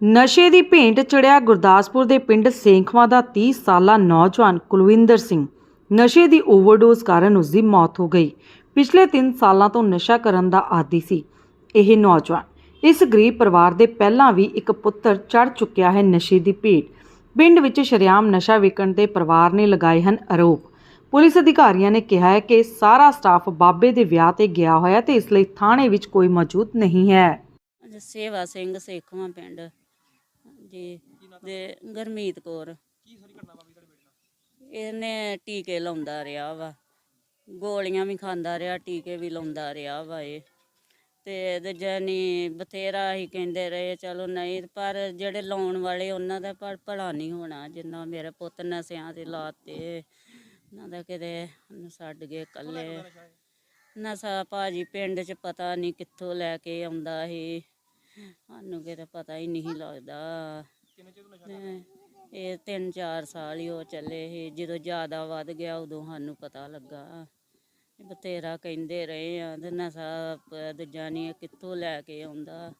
ਨਸ਼ੇ ਦੀ ਭੇਂਟ ਚੜਿਆ ਗੁਰਦਾਸਪੁਰ ਦੇ ਪਿੰਡ ਸੇਖਵਾਂ ਦਾ 30 ਸਾਲਾ ਨੌਜਵਾਨ ਕੁਲਵਿੰਦਰ ਸਿੰਘ। ਨਸ਼ੇ ਦੀ ਓਵਰਡੋਜ਼ ਕਾਰਨ ਉਸ ਦੀ ਮੌਤ ਹੋ ਗਈ। ਪਿਛਲੇ 3 ਸਾਲਾਂ ਤੋਂ ਨਸ਼ਾ ਕਰਨ ਦਾ ਆਦੀ ਸੀ ਇਹ ਨੌਜਵਾਨ। ਇਸ ਗਰੀਬ ਪਰਿਵਾਰ ਦੇ ਪਹਿਲਾਂ ਵੀ ਇੱਕ ਪੁੱਤਰ ਚੜ ਚੁੱਕਿਆ ਹੈ ਨਸ਼ੇ ਦੀ ਭੇਟ। ਪਿੰਡ ਵਿੱਚ ਸ਼ਰੇਆਮ ਨਸ਼ਾ ਵਿਕਣ ਦੇ ਪਰਿਵਾਰ ਨੇ ਲਗਾਏ ਹਨ ਆਰੋਪ। ਪੁਲਿਸ ਅਧਿਕਾਰੀਆਂ ਨੇ ਕਿਹਾ ਹੈ ਕਿ ਸਾਰਾ ਸਟਾਫ ਬਾਬੇ ਦੇ ਵਿਆਹ ਤੇ ਗਿਆ ਹੋਇਆ ਤੇ ਇਸ ਲਈ ਥਾਣੇ ਵਿੱਚ ਕੋਈ ਮੌਜੂਦ ਨਹੀਂ ਹੈ। ਸੇਵਾ ਸਿੰਘ, ਸੇਖਵਾਂ ਪਿੰਡ। ਜੀ ਤੇ ਗਰਮੀਤ ਕੌਰ। ਇਹਨੇ ਟੀਕੇ ਲਾਉਂਦਾ ਰਿਹਾ ਵਾ। ਗੋਲੀਆਂ ਵੀ ਖਾਂਦਾ ਰਿਹਾ ਟੀਕੇ ਵੀ ਲਾਉਂਦਾ ਰਿਹਾ ਵਾ ਇਹ। ਤੇ ਤੇ ਜਾਨੀ ਬਥੇਰਾ ਹੀ ਕਹਿੰਦੇ ਰਹੇ ਚਲੋ ਨਹੀਂ ਪਰ ਜਿਹੜੇ ਲਾਉਣ ਵਾਲੇ ਉਹਨਾਂ ਦਾ ਪਰ ਭਲਾ ਨਹੀਂ ਹੋਣਾ ਜਿੰਨਾ ਮੇਰੇ ਪੁੱਤ ਨਸਿਆਂ ਤੇ ਲਾਤੇ। ਉਹਨਾਂ ਦਾ ਕਿਤੇ ਛੱਡ ਗਏ ਇਕੱਲੇ। ਨਸ਼ਾ ਭਾਜੀ ਪਿੰਡ 'ਚ ਪਤਾ ਨਹੀਂ ਕਿੱਥੋਂ ਲੈ ਕੇ ਆਉਂਦਾ ਇਹ। ਸਾਨੂੰ ਕਿਤੇ ਪਤਾ ਹੀ ਨਹੀਂ ਲੱਗਦਾ। ਇਹ ਤਿੰਨ ਚਾਰ ਸਾਲ ਹੀ ਹੋ ਚੱਲੇ ਇਹ ਜਦੋਂ ਜ਼ਿਆਦਾ ਵੱਧ ਗਿਆ ਉਦੋਂ ਸਾਨੂੰ ਪਤਾ ਲੱਗਾ। ਬਥੇਰਾ ਕਹਿੰਦੇ ਰਹੇ ਆ ਤੇ ਨਸ਼ਾ ਦੂਜਾ ਨਹੀਂ ਕਿੱਥੋਂ ਲੈ ਕੇ ਆਉਂਦਾ।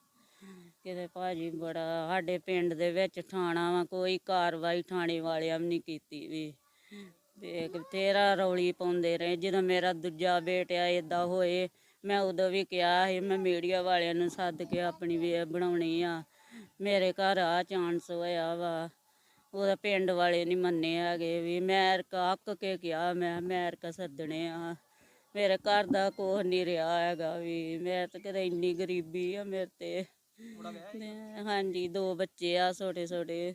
ਕਿਤੇ ਭਾਜੀ ਬੜਾ ਸਾਡੇ ਪਿੰਡ ਦੇ ਵਿੱਚ ਥਾਣਾ ਵਾ ਕੋਈ ਕਾਰਵਾਈ ਥਾਣੇ ਵਾਲਿਆਂ ਵੀ ਨਹੀਂ ਕੀਤੀ ਵੀ। ਤੇ ਬਥੇਰਾ ਰੌਲੀ ਪਾਉਂਦੇ ਰਹੇ। ਜਦੋਂ ਮੇਰਾ ਦੂਜਾ ਬੇਟਾ ਇਦਾਂ ਹੋਏ ਮੈਂ ਉਦੋਂ ਵੀ ਕਿਹਾ ਸੀ ਮੈਂ ਮੀਡੀਆ ਵਾਲਿਆਂ ਨੂੰ ਸੱਦ ਕੇ ਆਪਣੀ ਵੇ ਬਣਾਉਣੀ ਆ। ਮੇਰੇ ਘਰ ਆ ਚਾਂਸ ਹੋਇਆ ਵਾ। ਉਹਦਾ ਪਿੰਡ ਵਾਲੇ ਨਹੀਂ ਮੰਨੇ ਹੈਗੇ ਵੀ ਮੈਂ ਅਰਕਾ ਅੱਕ ਕੇ ਕਿਹਾ ਮੈਂ ਮੈਂ ਅਰਕਾ ਸੱਦਣੇ ਆ। ਮੇਰੇ ਘਰ ਦਾ ਕੁਛ ਨਹੀਂ ਰਿਹਾ ਹੈਗਾ ਵੀ ਮੈਂ ਤਾਂ ਕਿਤੇ ਇੰਨੀ ਗਰੀਬੀ ਆ ਮੇਰੇ ਤੇ। ਹਾਂਜੀ ਦੋ ਬੱਚੇ ਆ ਛੋਟੇ ਛੋਟੇ।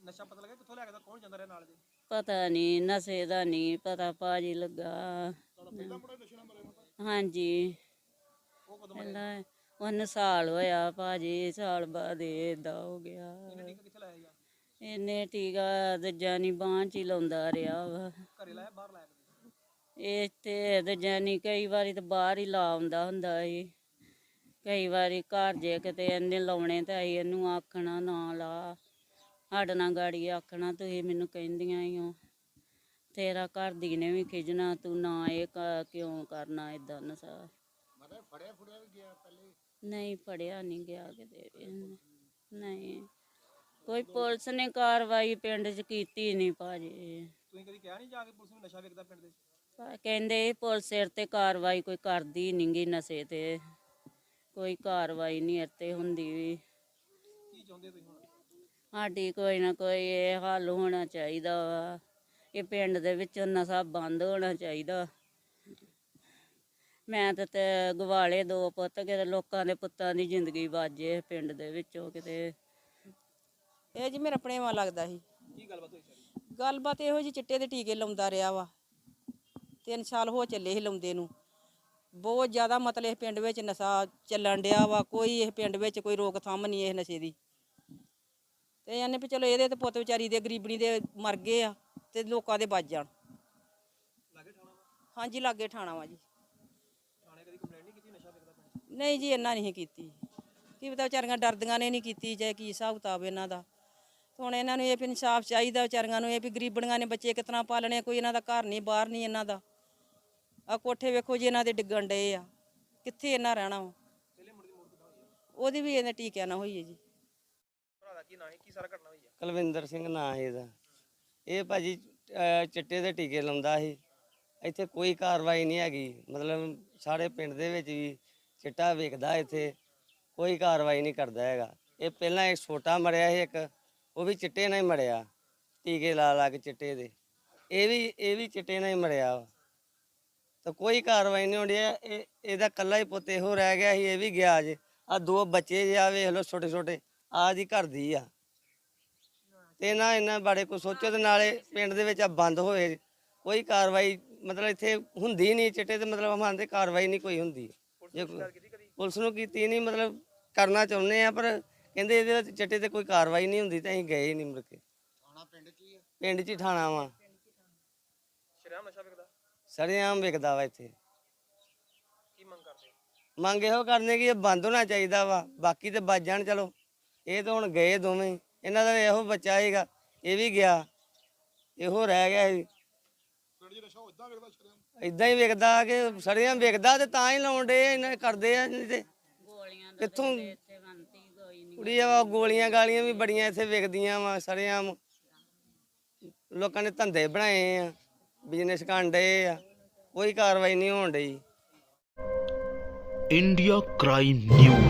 ਨਸ਼ਾ ਪਤਾ ਲੱਗਾ ਕਿੱਥੋਂ ਲੈ ਕੇ ਦਾ ਕੌਣ ਜਾਂਦਾ ਰਿਹਾ ਨਾਲ ਦੇ ਪਤਾ ਨਹੀਂ ਨਸ਼ੇ ਦਾ ਨਹੀਂ ਪਤਾ ਭਾਜੀ ਲੱਗਾ। ਹਾਂਜੀ। ਪਹਿਲਾਂ ਉਹਨੂੰ ਸਾਲ ਹੋਇਆ ਭਾਜੀ, ਸਾਲ ਬਾਅਦ ਏਦਾਂ ਹੋ ਗਿਆ। ਕਿੱਥੇ ਲਾਇਆ ਯਾਰ ਇਹਨੇ ਟੀਕਾ ਦੂਜਾ ਨਹੀਂ ਬਾਂਹ ਚ ਹੀ ਲਾਉਂਦਾ ਰਿਹਾ ਵਾ। ਘਰੇ ਲਾਇਆ ਬਾਹਰ ਲਾਇਆ ਇਹ ਤੇ ਦੂਜਾ ਨਹੀਂ ਕਈ ਵਾਰੀ ਤਾਂ ਬਾਹਰ ਹੀ ਲਾ ਆਉਂਦਾ ਹੁੰਦਾ ਸੀ। ਕਈ ਵਾਰੀ ਘਰ ਜੇ ਕਿਤੇ ਇਹਨੇ ਲਾਉਣੇ ਤਾਂ ਅਸੀਂ ਇਹਨੂੰ ਆਖਣਾ, ਨਾ ਲਾ। ਸਾਡੇ ਨਾਲ ਗਾੜੀ ਆਖਣਾ, ਤੁਸੀਂ ਮੈਨੂੰ ਕਹਿੰਦੀਆਂ ਹੀ ਹੋ ਤੇਰਾ ਘਰ ਦੀ ਨੇ ਵੀ ਖਿਜਣਾ ਤੂੰ ਨਾ ਇਹ ਕ- ਕਿਉਂ ਕਰਨਾ ਇਦਾਂ ਨਸ਼ਾ ਨਹੀਂ ਫੜਿਆ ਨਹੀਂ ਗਿਆ ਕਿਤੇ ਵੀ ਇਹਨੇ। ਨਹੀਂ। ਕੋਈ ਪੁਲਿਸ ਨੇ ਕਾਰਵਾਈ ਪਿੰਡ 'ਚ ਕੀਤੀ ਨਹੀਂ ਭਾਜੀ। ਤੁਸੀਂ ਕਦੀ ਕਿਹਾ ਨਹੀਂ ਜਾ ਕੇ ਪੁਲਿਸ ਨੂੰ ਨਸ਼ਾ ਵੇਚਦਾ ਪਿੰਡ ਦੇ ਪਰ ਕਹਿੰਦੇ ਪੁਲਿਸ ਸਿਰ ਤੇ ਕਾਰਵਾਈ ਕੋਈ ਕਰਦੀ ਨੀ ਗੀ ਨਸ਼ੇ ਤੇ। ਕੋਈ ਕਾਰਵਾਈ ਨਹੀਂ ਇੱਥੇ ਹੁੰਦੀ ਵੀ। ਕੀ ਚਾਹੁੰਦੇ ਤੁਸੀਂ ਹੁਣ? ਸਾਡੀ ਕੋਈ ਨਾ ਕੋਈ ਇਹ ਹੱਲ ਹੋਣਾ ਚਾਹੀਦਾ ਵਾ। ਇਹ ਪਿੰਡ ਦੇ ਵਿੱਚੋਂ ਨਸ਼ਾ ਬੰਦ ਹੋਣਾ ਚਾਹੀਦਾ। ਮੈਂ ਤਾਂ ਤੇ ਗਵਾਲੇ ਦੋ ਪੁੱਤ ਕਿਤੇ ਲੋਕਾਂ ਦੇ ਪੁੱਤਾਂ ਦੀ ਜ਼ਿੰਦਗੀ ਬਾਜੇ ਪਿੰਡ ਦੇ ਵਿੱਚੋਂ ਕਿਤੇ। ਇਹ ਜੀ ਮੇਰਾ ਆਪਣੇਵਾ ਲੱਗਦਾ ਸੀ। ਕੀ ਗੱਲਬਾਤ ਹੋਈ ਸਾਰੀ? ਗੱਲਬਾਤ ਇਹੋ ਜੀ ਚਿੱਟੇ ਦੇ ਟੀਕੇ ਲਾਉਂਦਾ ਰਿਹਾ ਵਾ। ਤਿੰਨ ਸਾਲ ਹੋ ਚੱਲੇ ਸੀ ਲਾਉਂਦੇ ਨੂੰ। ਬਹੁਤ ਜ਼ਿਆਦਾ ਮਤਲਬ ਇਹ ਪਿੰਡ ਵਿੱਚ ਨਸ਼ਾ ਚੱਲਣ ਡਿਆ ਵਾ। ਕੋਈ ਇਹ ਪਿੰਡ ਵਿੱਚ ਕੋਈ ਰੋਕਥਾਮ ਨਹੀਂ ਇਹ ਨਸ਼ੇ ਦੀ। ਤੇ ਇਹਨੇ ਵੀ ਚਲੋ ਇਹਦੇ ਤੇ ਪੁੱਤ ਵਿਚਾਰੀ ਦੇ ਗਰੀਬਣੀ ਦੇ ਮਰ ਗਏ ਆ। ਤੇ ਲੋਕਾਂ ਦੇ ਬਚ ਜਾਣ। ਲਾਗੇ ਠਾਣਾ ਵਾ ਹਾਂਜੀ ਲਾਗੇ ਠਾਣਾ ਵਾ ਜੀ। ਥਾਣੇ ਕਦੀ ਕੰਪਲੇਂਟ ਨਹੀਂ ਕੀਤੀ ਨਸ਼ਾ ਵੇਚਦਾ ਪਿੰਡ 'ਚ? ਨਹੀਂ ਜੀ ਇਹਨਾਂ ਨਹੀਂ ਕੀਤੀ। ਕੀ ਪਤਾ ਵਿਚਾਰੀਆਂ ਡਰਦੀਆਂ ਨੇ ਨਹੀਂ ਕੀਤੀ ਜਾਂ ਕੀ ਹਿਸਾਬ ਕਿਤਾਬ ਇਹਨਾਂ ਦਾ। ਹੁਣ ਇਹਨਾਂ ਨੂੰ ਇਹ ਵੀ ਇਨਸਾਫ ਚਾਹੀਦਾ ਵਿਚਾਰੀਆਂ ਨੂੰ ਇਹ ਵੀ ਗਰੀਬਣੀਆਂ ਨੇ ਬੱਚੇ ਕਿਤਨਾ ਪਾਲਣੇ ਕੋਈ ਇਹਨਾਂ ਦਾ ਘਰ ਨਹੀਂ ਬਾਹਰ ਨਹੀਂ ਇਹਨਾਂ ਦਾ। ਆ ਕੋਠੇ ਵੇਖੋ ਜੀ ਇਹਨਾਂ ਦੇ ਡਿੱਗਣ ਡਏ ਆ। ਕਿੱਥੇ ਇਹਨਾਂ ਰਹਿਣਾ ਵਾ? ਪਹਿਲੇ ਮੁੰਡੇ ਦੀ ਮੌਤ ਕਿੱਦਾਂ ਹੋਈ ਹੈ ਉਹਦੀ ਵੀ ਇਹਨੇ ਟੀਕਿਆਂ ਨਾ ਹੋਈ ਹੈ ਜੀ। ਭਰਾ ਦਾ ਕੀ ਨਾਂ ਹੈ ਕੀ ਸਾਰਾ ਘਟਨਾ ਹੋਈ ਹੈ ਕੁਲਵਿੰਦਰ ਸਿੰਘ ਨਾਂ ਹੈ ਇਹਦਾ। ਇਹ ਭਾਜੀ ਅਹ, ਚਿੱਟੇ ਦੇ ਟੀਕੇ ਲਾਉਂਦਾ ਸੀ। ਇੱਥੇ ਕੋਈ ਕਾਰਵਾਈ ਨਹੀਂ ਹੈਗੀ। ਮਤਲਬ ਸਾਡੇ ਪਿੰਡ ਦੇ ਵਿੱਚ ਵੀ ਚਿੱਟਾ ਵੇਖਦਾ ਇੱਥੇ। ਕੋਈ ਕਾਰਵਾਈ ਨਹੀਂ ਕਰਦਾ ਹੈਗਾ। ਇਹ ਪਹਿਲਾਂ ਇੱਕ ਛੋਟਾ ਮਰਿਆ ਸੀ ਇੱਕ। ਉਹ ਵੀ ਚਿੱਟੇ ਨਾਲ ਹੀ ਮਰਿਆ। ਟੀਕੇ ਲਾ ਲਾ ਕੇ ਚਿੱਟੇ ਦੇ। ਇਹ ਵੀ ਇਹ ਵੀ ਚਿੱਟੇ ਨਾਲ ਹੀ ਮਰਿਆ ਵਾ। ਤਾਂ ਕੋਈ ਕਾਰਵਾਈ ਨਹੀਂ ਹੁੰਦੀ। ਇਹ ਇਹਦਾ ਕੱਲਾ ਹੀ ਪੁੱਤ ਇਹੋ ਰਹਿ ਗਿਆ ਸੀ। ਇਹ ਵੀ ਗਿਆ ਜੇ। ਆ ਦੋ ਬੱਚੇ ਜੇ ਆ ਵੇਖ ਲਓ ਛੋਟੇ ਛੋਟੇ ਆ ਦੀ ਘਰ ਦੀ ਆ। ਤੇ ਨਾ ਇਹਨਾਂ ਬਾਰੇ ਕੋਈ ਸੋਚੋ ਤੇ ਨਾਲੇ ਪਿੰਡ ਦੇ ਵਿੱਚ ਆ ਬੰਦ ਹੋਏ। ਕੋਈ ਕਾਰਵਾਈ ਮਤਲਬ ਇੱਥੇ ਹੁੰਦੀ ਨਹੀਂ ਚਿੱਟੇ ਤੇ ਮਤਲਬ ਹਮਾਂ ਤੇ ਕਾਰਵਾਈ ਨਹੀਂ ਕੋਈ ਹੁੰਦੀ। ਜੇ ਪੁਲਿਸ ਨੂੰ ਕੀਤੀ ਨਹੀਂ ਮਤਲਬ ਕਰਨਾ ਚਾਹੁੰਦੇ ਆ ਪਰ ਕਹਿੰਦੇ ਇਹਦੇ ਵਿੱਚ ਚਿੱਟੇ ਤੇ ਕੋਈ ਕਾਰਵਾਈ ਨਹੀਂ ਹੁੰਦੀ ਤਾਂ ਅਸੀਂ ਗਏ ਹੀ ਨਹੀਂ ਮੁੜ ਕੇ। ਥਾਣਾ ਪਿੰਡ 'ਚ ਹੀ ਪਿੰਡ 'ਚ ਹੀ ਥਾਣਾ ਵਾ। ਸ਼ਰੇਆਮ ਨਸ਼ਾ ਸਰੇਆਮ ਵਿਕਦਾ ਵਾ ਇੱਥੇ। ਕੀ ਮੰਗ ਕਰਦੇ ਮੰਗ ਇਹੋ ਕਰਨੇ ਕਿ ਇਹ ਬੰਦ ਹੋਣਾ ਚਾਹੀਦਾ ਵਾ ਬਾਕੀ ਤੇ ਬਚ ਜਾਣ ਚਲੋ। ਇਹ ਤਾਂ ਹੁਣ ਗਏ ਦੋਵੇਂ। ਇਹਨਾਂ ਦਾ ਇਹੋ ਬੱਚਾ ਹੈਗਾ ਇਹ ਵੀ ਗਿਆ ਇਹੋ ਰਹਿ ਗਿਆ ਸੀ ਇਦਾਂ ਹੀ ਵੇਖਦਾ ਕਿ ਸੜੀਆਂ ਵੇਖਦਾ ਤੇ ਤਾਂ ਹੀ ਲਾਉਣ ਦੇ ਇਹਨਾਂ ਕਰਦੇ ਆ ਨਹੀਂ ਤੇ। ਕਿੱਥੋਂ? ਕੁੜੀ ਆ ਗੋਲੀਆਂ ਗਾਲੀਆਂ ਵੀ ਬੜੀਆਂ ਇੱਥੇ ਵੇਖਦੀਆਂ ਵਾ ਸੜੀਆਂ ਲੋਕਾਂ ਨੇ ਧੰਦੇ ਬਣਾਏ ਆ ਬਿਜ਼ਨਸ ਕਾਂਡੇ ਆ ਕੋਈ ਕਾਰਵਾਈ ਨਹੀਂ ਹੋਣ ਡਈ। India crime news